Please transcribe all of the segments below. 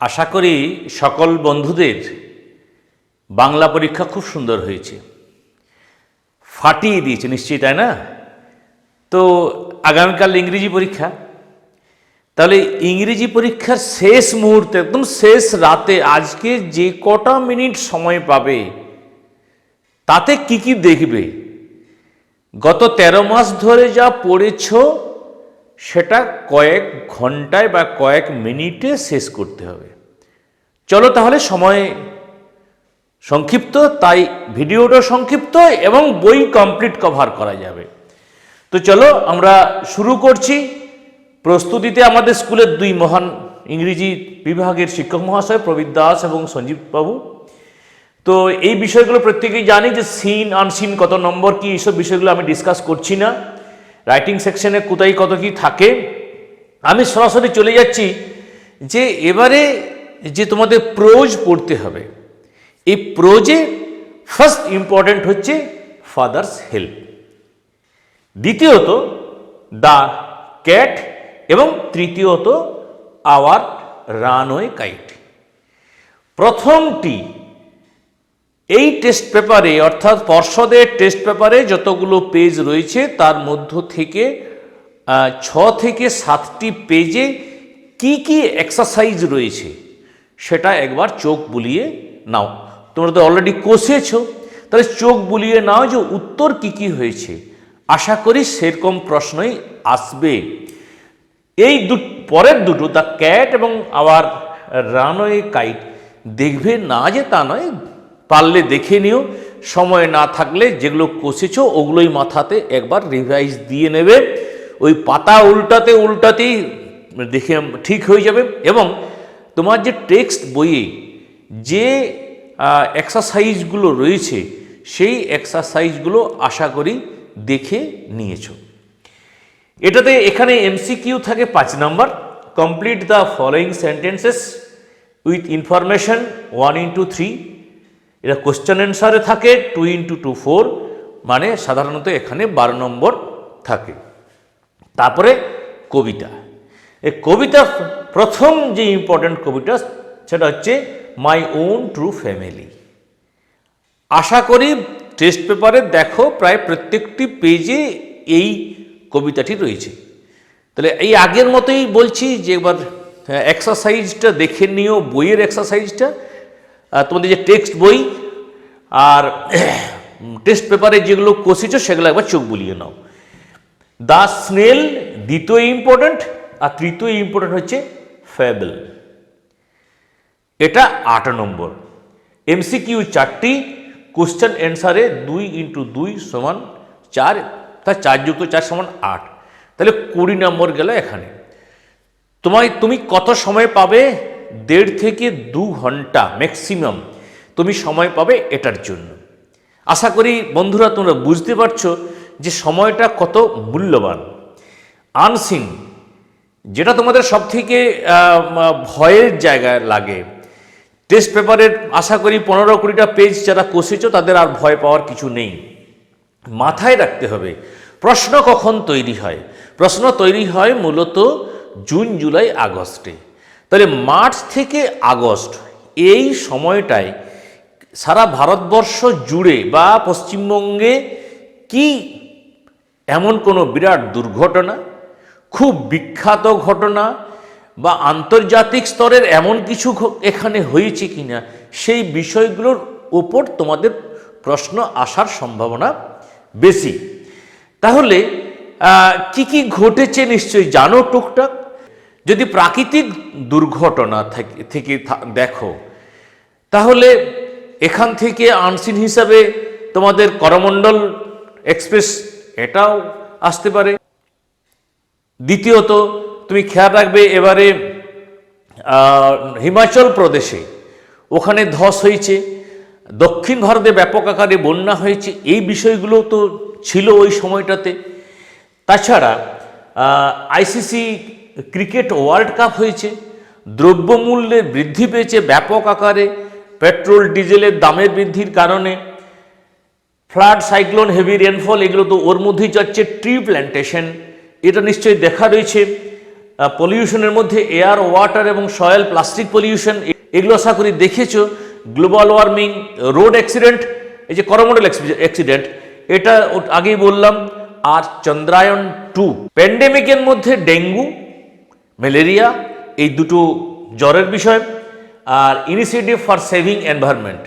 আশা করি সকল বন্ধুদের বাংলা পরীক্ষা খুব সুন্দর হয়েছে। ফাটিয়ে দিয়েছে, নিশ্চয়ই তাই না? তো আগামীকাল ইংরেজি পরীক্ষা। তাহলে ইংরেজি পরীক্ষার শেষ মুহূর্তে, একদম শেষ রাতে আজকে যে কটা মিনিট সময় পাবে, তাতে কি কি দেখবে? গত ১৩ মাস ধরে যা পড়েছ সেটা কয়েক ঘন্টায় বা কয়েক মিনিটে শেষ করতে হবে। চলো তাহলে সময় সংক্ষিপ্ত, তাই ভিডিওটা সংক্ষিপ্ত এবং বই কমপ্লিট কভার করা যাবে। তো চলো আমরা শুরু করছি। প্রস্তুতিতে আমাদের স্কুলের দুই মহান ইংরেজি বিভাগের শিক্ষক মহাশয় প্রবীর দাস এবং সঞ্জীব বাবু। তো এই বিষয়গুলো প্রত্যেকেই জানি যে সিন আনসিন কত নম্বর, কি এইসব বিষয়গুলো আমি ডিসকাস করছি না। রাইটিং সেকশনে কোথায় কত কি থাকে, আমি সরাসরি চলে যাচ্ছি যে এবারে যে তোমাদের প্রোজ পড়তে হবে। এই প্রোজে ফার্স্ট ইম্পর্ট্যান্ট হচ্ছে ফাদার্স হেল্প দ্বিতীয়ত দ্য ক্যাট এবং তৃতীয়ত আওয়ার রানওয়ে কাইট প্রথমটি এই টেস্ট পেপারে অর্থাৎ পর্ষদের টেস্ট পেপারে যতগুলো পেজ রয়েছে, তার মধ্য থেকে ছ থেকে সাতটি পেজে কি কি এক্সারসাইজ রয়েছে, সেটা একবার চোখ বুলিয়ে নাও। তোমরা তো অলরেডি কষেছ। তাহলে চোখ বুলিয়ে নাও যে উত্তর কি কি হয়েছে। আশা করি সেরকম প্রশ্নই আসবে। এই দু, পরের দুটো দ্য ক্যাট এবং আবার রানওয়ে কাইট দেখবে না যে তা নয় পারলে দেখে নিও। সময় না থাকলে যেগুলো কষেছ, ওগুলোই মাথাতে একবার রিভাইজ দিয়ে নেবে। ওই পাতা উল্টাতে উল্টাতেই দেখে ঠিক হয়ে যাবে এবং তোমার যে টেক্সট বইয়ে যে এক্সারসাইজগুলো রয়েছে, সেই এক্সারসাইজগুলো আশা করি দেখে নিয়েছো। এটাতে এখানে এমসিকিউ থাকে পাঁচ number. Complete the following sentences with information one into three এটা কোশ্চেন অ্যান্সারে থাকে টু ইন্টু টু ফোর মানে সাধারণত এখানে বারো নম্বর থাকে। তারপরে কবিতা। এই কবিতা প্রথম যে ইম্পর্ট্যান্ট কবিতা, সেটা হচ্ছে মাই ওন ট্রু ফ্যামিলি আশা করি টেস্ট পেপারে দেখো প্রায় প্রত্যেকটি পেজে এই কবিতাটি রয়েছে। তাহলে এই আগের মতোই বলছি যে, এবার এক্সারসাইজটা দেখে নিও, বইয়ের এক্সারসাইজটা তোমাদের যে টেক্সট বই আর টেস্ট পেপারে যেগুলো কষেছ সেগুলো একবার চোখ বুলিয়ে নাও। দ্য স্নেল, দ্বিতীয় ইম্পর্ট্যান্ট আর তৃতীয় ইম্পর্ট্যান্ট হচ্ছে ফ্যাবল এটা আট নম্বর। এমসিকিউ চারটি কোশ্চেন অ্যান্সারে দুই ইন্টু দুই সমান চার, তা চার যুক্ত চার সমান আট। তাহলে কুড়ি নম্বর গেল এখানে। তোমায়, তুমি কত সময় পাবে? দেড় থেকে দু ঘণ্টা ম্যাক্সিমাম তুমি সময় পাবে এটার জন্য। আশা করি বন্ধুরা তোমরা বুঝতে পারছ যে সময়টা কত মূল্যবান। আনসিন, যেটা তোমাদের সব থেকে ভয়ের জায়গায় লাগে। টেস্ট পেপারের আশা করি পনেরো কুড়িটা পেজ যারা কষেছ তাদের আর ভয় পাওয়ার কিছু নেই। মাথায় রাখতে হবে, প্রশ্ন কখন তৈরি হয়? প্রশ্ন তৈরি হয় মূলত জুন, জুলাই, আগস্টে। তাহলে মার্চ থেকে আগস্ট এই সময়টায় সারা ভারতবর্ষ জুড়ে বা পশ্চিমবঙ্গে কি এমন কোনো বিরাট দুর্ঘটনা, খুব বিখ্যাত ঘটনা বা আন্তর্জাতিক স্তরের এমন কিছু এখানে হয়েছে কিনা সেই বিষয়গুলোর উপর তোমাদের প্রশ্ন আসার সম্ভাবনা বেশি। তাহলে কি কি ঘটেছে নিশ্চয়ই জানো টুকটাক। যদি প্রাকৃতিক দুর্ঘটনা থেকে- দেখো, তাহলে এখান থেকে আনসিন হিসাবে তোমাদের করমণ্ডল এক্সপ্রেস এটাও আসতে পারে। দ্বিতীয়ত, তুমি খেয়াল রাখবে এবারে হিমাচল প্রদেশে ওখানে ধস হয়েছে, দক্ষিণ ভারতে ব্যাপক আকারে বন্যা হয়েছে, এই বিষয়গুলো তো ছিল ওই সময়টাতে। তাছাড়া আইসিসি ক্রিকেট ওয়ার্ল্ড কাপ হয়েছে দ্রব্যমূল্যের বৃদ্ধি পেয়েছে ব্যাপক আকারে, পেট্রোল, ডিজেলের দামের বৃদ্ধির কারণে। ফ্লাড, সাইক্লোন, হেভি রেনফল এগুলো তো ওর মধ্যেই যাচ্ছে ট্রি প্ল্যান্টেশন এটা নিশ্চয়ই দেখা রয়েছে। পলিউশনের মধ্যে এয়ার, ওয়াটার এবং সয়েল, প্লাস্টিক পলিউশন এগুলো আশা করি দেখেছ। গ্লোবাল ওয়ার্মিং, রোড অ্যাক্সিডেন্ট, এই যে করমোডাল অ্যাক্সিডেন্ট, এটা আগেই বললাম। আর চন্দ্রায়ন টু, প্যান্ডেমিকের মধ্যে ডেঙ্গু ম্যালেরিয়া, এই দুটো জ্বরের বিষয় আর ইনিশিয়েটিভ ফর সেভিং এনভায়রনমেন্ট।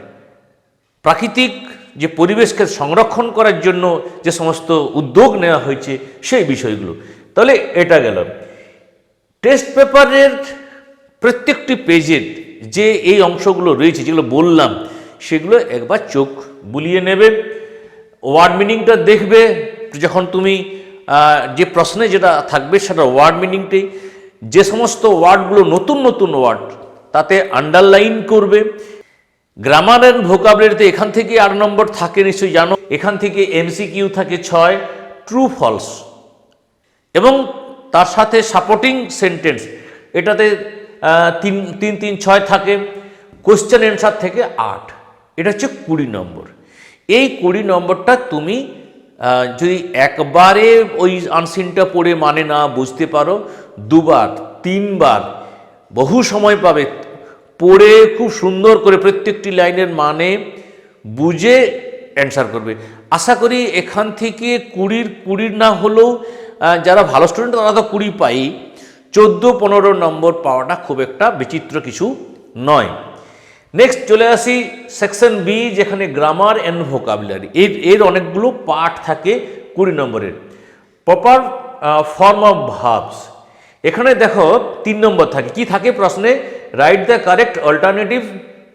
প্রাকৃতিক যে পরিবেশকে সংরক্ষণ করার জন্য যে সমস্ত উদ্যোগ নেওয়া হয়েছে সেই বিষয়গুলো। তাহলে এটা গেল। টেস্ট পেপারের প্রত্যেকটি পেজের যে এই অংশগুলো রয়েছে, যেগুলো বললাম, সেগুলো একবার চোখ বুলিয়ে নেবে, ওয়ার্ড মিনিংটা দেখবে। যখন তুমি যে প্রশ্নে যেটা থাকবে সেটা ওয়ার্ড মিনিংটাই যে সমস্ত ওয়ার্ডগুলো নতুন নতুন ওয়ার্ড, তাতে আন্ডারলাইন করবে। গ্রামার অ্যান্ড ভোকাবলারিতে এখান থেকে আট নম্বর থাকে নিশ্চয়ই জানো। এখান থেকে এমসিকিউ থাকে ছয় ট্রু ফলস এবং তার সাথে সাপোর্টিং সেন্টেন্স এটাতে তিন তিন তিন, ছয় থাকে। কোশ্চেন অ্যান্সার থেকে আট। এটা হচ্ছে কুড়ি নম্বর। এই কুড়ি নম্বরটা তুমি যদি একবারে ওই আনসিনটা পড়ে মানে না, বুঝতে পারো দুবার, তিনবার, বহু সময় পাবে। পড়ে খুব সুন্দর করে প্রত্যেকটি লাইনের মানে বুঝে অ্যান্সার করবে। আশা করি এখান থেকে কুড়ির কুড়ির না হলেও যারা ভালো স্টুডেন্ট তারা তো কুড়ি পাই। চোদ্দ, পনেরো নম্বর পাওয়াটা খুব একটা বিচিত্র কিছু নয়। নেক্সট চলে আসি সেকশন বি যেখানে গ্রামার অ্যান্ড ভোকাবুলারি এর এর অনেকগুলো পার্ট থাকে কুড়ি নম্বরের। প্রপার ফর্ম অফ ভার্বস এখানে দেখো তিন নম্বর থাকে। কি থাকে প্রশ্নে? Write the correct alternative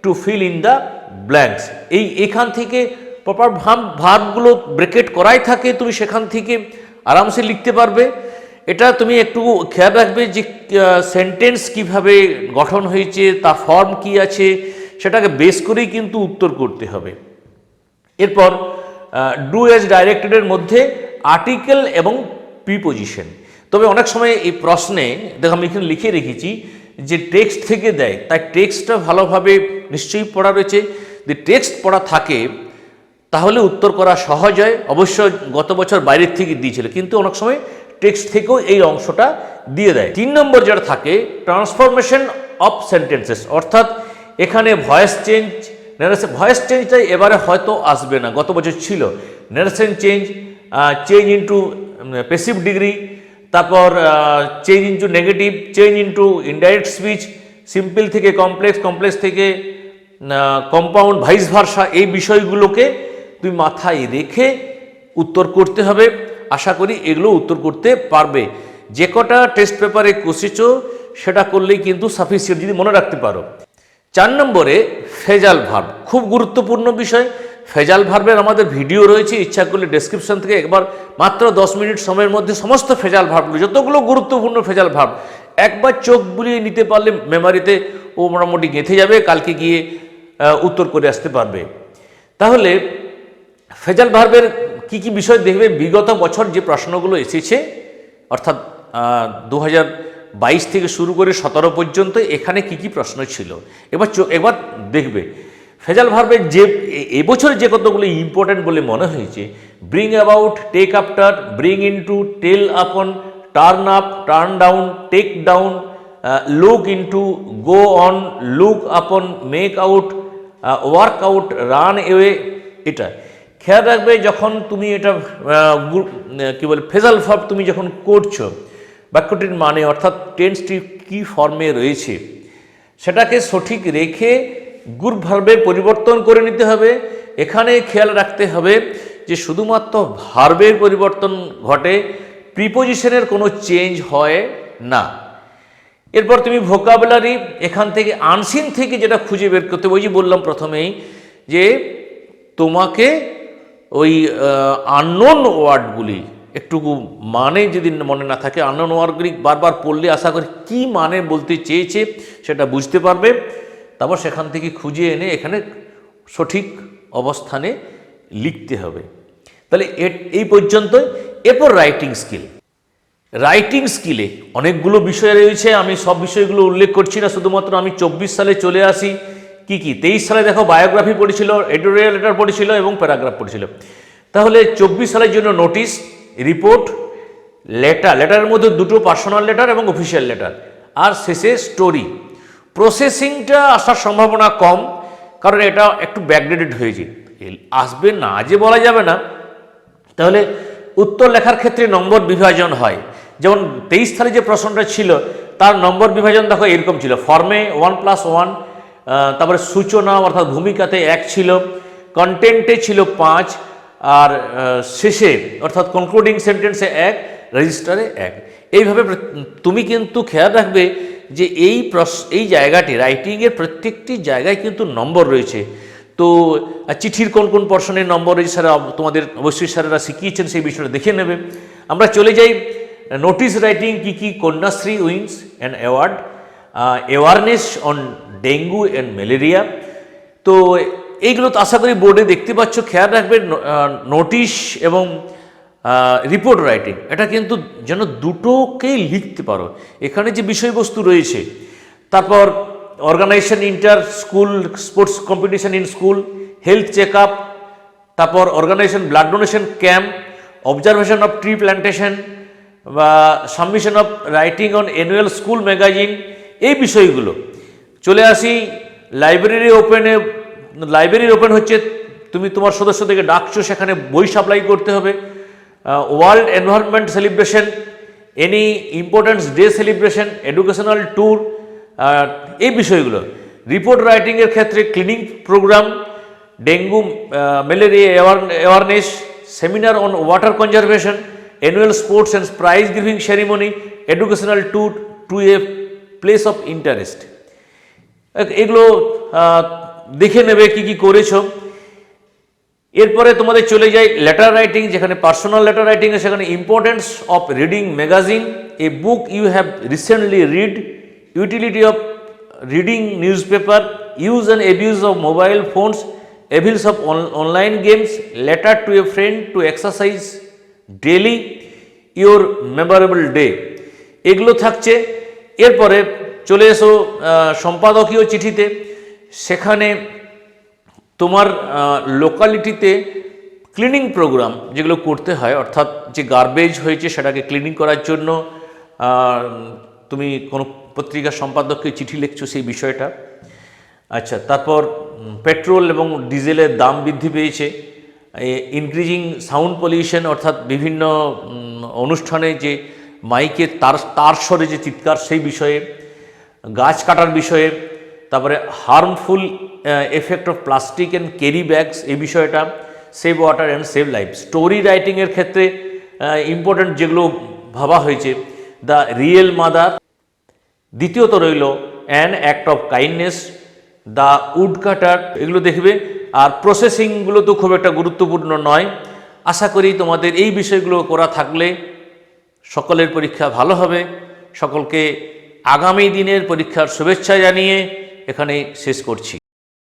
to fill in the blanks এই এখান থেকে প্রপার ভাব ভাবগুলো ব্রেকেট করাই থাকে, তুমি সেখান থেকে আরামসে লিখতে পারবে। এটা তুমি একটু খেয়াল রাখবে যে সেন্টেন্স কীভাবে গঠন হয়েছে, তা ফর্ম কি আছে, সেটাকে বেস করেই কিন্তু উত্তর করতে হবে। এরপর ডু এজ ডাইরেক্টেডের মধ্যে আর্টিকেল এবং প্রিপোজিশন তবে অনেক সময় এই প্রশ্নে, দেখো আমি এখানে লিখে রেখেছি যে টেক্সট থেকে দেয়, তাই টেক্সটটা ভালোভাবে নিশ্চয়ই পড়া রয়েছে। যে টেক্সট পড়া থাকে, তাহলে উত্তর করা সহজ হয়। অবশ্য গত বছর বাইরের থেকে দিয়েছিল, কিন্তু অনেক সময় টেক্সট থেকেও এই অংশটা দিয়ে দেয়। তিন নম্বর যেটা থাকে ট্রান্সফরমেশন অফ সেন্টেন্সেস অর্থাৎ এখানে ভয়েস চেঞ্জ নারেশন ভয়েস চেঞ্জটাই এবারে হয়তো আসবে না, গত বছর ছিল। Narration change change into passive degree তারপর change into negative change into indirect speech simple থেকে কমপ্লেক্স কমপ্লেক্স থেকে কম্পাউন্ড ভাইস ভার্সা এই বিষয়গুলোকে তুমি মাথায় রেখে উত্তর করতে হবে। আশা করি এগুলো উত্তর করতে পারবে। যে কটা টেস্ট পেপারে কষেছ, সেটা করলেই কিন্তু সাফিসিয়েন্ট যদি মনে রাখতে পারো। চার নম্বরে ফেজাল ভাব খুব গুরুত্বপূর্ণ বিষয়। ফেজাল ভার্বের আমাদের ভিডিও রয়েছে, ইচ্ছা করলে ডেসক্রিপশন থেকে একবার মাত্র দশ মিনিট সময়ের মধ্যে সমস্ত ফেজাল ভার্বগুলো, যতগুলো গুরুত্বপূর্ণ ফেজাল ভার্ব, একবার চোখ বুলিয়ে নিতে পারলে মেমারিতে ও মোটামুটি গেঁথে যাবে, কালকে গিয়ে উত্তর করে আসতে পারবে। তাহলে ফেজাল ভার্বের কি কি বিষয় দেখবে? বিগত বছর যে প্রশ্নগুলো এসেছে, অর্থাৎ দু বাইশ থেকে শুরু করে সতেরো পর্যন্ত এখানে কি কি প্রশ্ন ছিল? এবার এবার দেখবে। ফেজাল ভার্বের যে এবছর যে কতগুলো ইম্পর্টেন্ট বলে মনে হয়েছে bring about take after bring in to tell upon turn up turn down take down look into go on look upon make out work out run away এটা। খেয়াল রাখবে যখন তুমি এটা কি বলে, ফেজাল ভার্ব তুমি যখন করছ, বাক্যটির মানে অর্থাৎ টেন্সটি কি ফর্মে রয়েছে, সেটাকে সঠিক রেখে গুড পরিবর্তন করে নিতে হবে। এখানে খেয়াল রাখতে হবে যে শুধুমাত্র ভার্বের পরিবর্তন ঘটে, প্রিপোজিশনের কোনো চেঞ্জ হয় না। এরপর তুমি ভোকাবুলারি এখান থেকে আনসিন থেকে যেটা খুঁজে বের করতে ওই যে বললাম প্রথমেই যে তোমাকে ওই আননোন ওয়ার্ডগুলি একটুকু মানে যদি মনে না থাকে আননোন ওয়ার্ডগুলি বারবার পড়লে আশা করি কী মানে বলতে চেয়েছে সেটা বুঝতে পারবে। তারপর সেখান থেকে খুঁজে এনে এখানে সঠিক অবস্থানে লিখতে হবে। তাহলে এই পর্যন্ত এরপর রাইটিং স্কিল রাইটিং স্কিলে অনেকগুলো বিষয় রয়েছে, আমি সব বিষয়গুলো উল্লেখ করছি না, শুধুমাত্র আমি চব্বিশ সালে চলে আসি। কি কি? তেইশ সালে দেখো বায়োগ্রাফি পড়েছিল এডিটোরিয়াল লেটার পড়েছিল এবং প্যারাগ্রাফ পড়েছিল। তাহলে চব্বিশ সালের জন্য নোটিশ রিপোর্ট লেটার লেটারের মধ্যে দুটো পার্সোনাল লেটার এবং অফিসিয়াল লেটার আর শেষে স্টোরি প্রসেসিংটা আসার সম্ভাবনা কম, কারণ এটা একটু ব্যাকডেটেড হয়েছে। আসবে না, যে বলা যাবে না, তাহলে উত্তর লেখার ক্ষেত্রে নম্বর বিভাজন হয়। যেমন তেইশ সালে যে প্রশ্নটা ছিল, তার নম্বর বিভাজন দেখো এরকম ছিল। ফর্মে ওয়ান প্লাস ওয়ান তারপরে সূচনা, অর্থাৎ ভূমিকাতে এক ছিল কন্টেন্টে ছিল পাঁচ, আর শেষে, অর্থাৎ কনক্লুডিং সেন্টেন্সে এক রেজিস্টারে এক। এইভাবে তুমি কিন্তু খেয়াল রাখবে যে এই এই জায়গাটি রাইটিংয়ের প্রত্যেকটি জায়গায় কিন্তু নম্বর রয়েছে। তো চিঠির কোন কোন পর্শনের নম্বর রয়েছে স্যার তোমাদের অবশ্যই স্যারেরা শিখিয়েছেন, সেই বিষয়টা দেখে নেবে। আমরা চলে যাই নোটিস রাইটিং কি কি, Kanyashree, wings and award awareness on dengue and malaria তো, এইগুলো তো আশা করি বোর্ডে দেখতে পাচ্ছ, খেয়াল রাখবে নোটিশ এবং রিপোর্ট রাইটিং এটা কিন্তু যেন দুটোকেই লিখতে পারো। এখানে যে বিষয়বস্তু রয়েছে, তারপর organisation inter school sports competition in school health check up তারপর organisation blood donation camp observation of tree plantation বা submission of writing on annual school magazine এই বিষয়গুলো। চলে আসি লাইব্রেরি ওপেনে লাইব্রেরি ওপেন হচ্ছে, তুমি তোমার সদস্যদেরকে ডাকছো, সেখানে বই সাপ্লাই করতে হবে। World environment celebration any importance day celebration educational tour এই বিষয়গুলো। রিপোর্ট রাইটিংয়ের ক্ষেত্রে cleaning programme dengue malaria awareness seminar on water conservation annual sports and prize giving ceremony educational tour to a place of interest এগুলো দেখে নেবে কি কি করেছ। এরপরে তোমাদের চলে যাই লেটার রাইটিং যেখানে পার্সোনাল লেটার রাইটিং সেখানে importance of reading magazine a book you have recently read utility of reading newspaper use and abuse of mobile phones evils of online games letter to a friend to exercise daily your memorable day এগুলো থাকছে। এরপরে চলে এসো সম্পাদকীয় চিঠিতে। সেখানে তোমার লোকালিটিতে cleaning programme যেগুলো করতে হয়, অর্থাৎ যে গার্বেজ হয়েছে সেটাকে ক্লিনিং করার জন্য তুমি কোনো পত্রিকার সম্পাদককে চিঠি লিখছো সেই বিষয়টা। আচ্ছা তারপর পেট্রোল এবং ডিজেলের দাম বৃদ্ধি পেয়েছে। ইনক্রিজিং সাউন্ড পলিউশন অর্থাৎ বিভিন্ন অনুষ্ঠানে যে মাইকে তার তার স্বরে যে চিৎকার, সেই বিষয়ে, গাছ কাটার বিষয়ে তারপরে harmful effect of plastic and carry bags এই বিষয়টা save water and save life story রাইটিংয়ের ক্ষেত্রে ইম্পর্ট্যান্ট যেগুলো ভাবা হয়েছে দ্য রিয়েল মাদার দ্বিতীয়ত রইল an act of kindness the woodcutter এগুলো দেখবে। আর প্রসেসিংগুলো তো খুব একটা গুরুত্বপূর্ণ নয়। আশা করি তোমাদের এই বিষয়গুলো করা থাকলে সকলের পরীক্ষা ভালো হবে। সকলকে আগামী দিনের পরীক্ষার শুভেচ্ছা জানিয়ে এখানে শেষ করছি।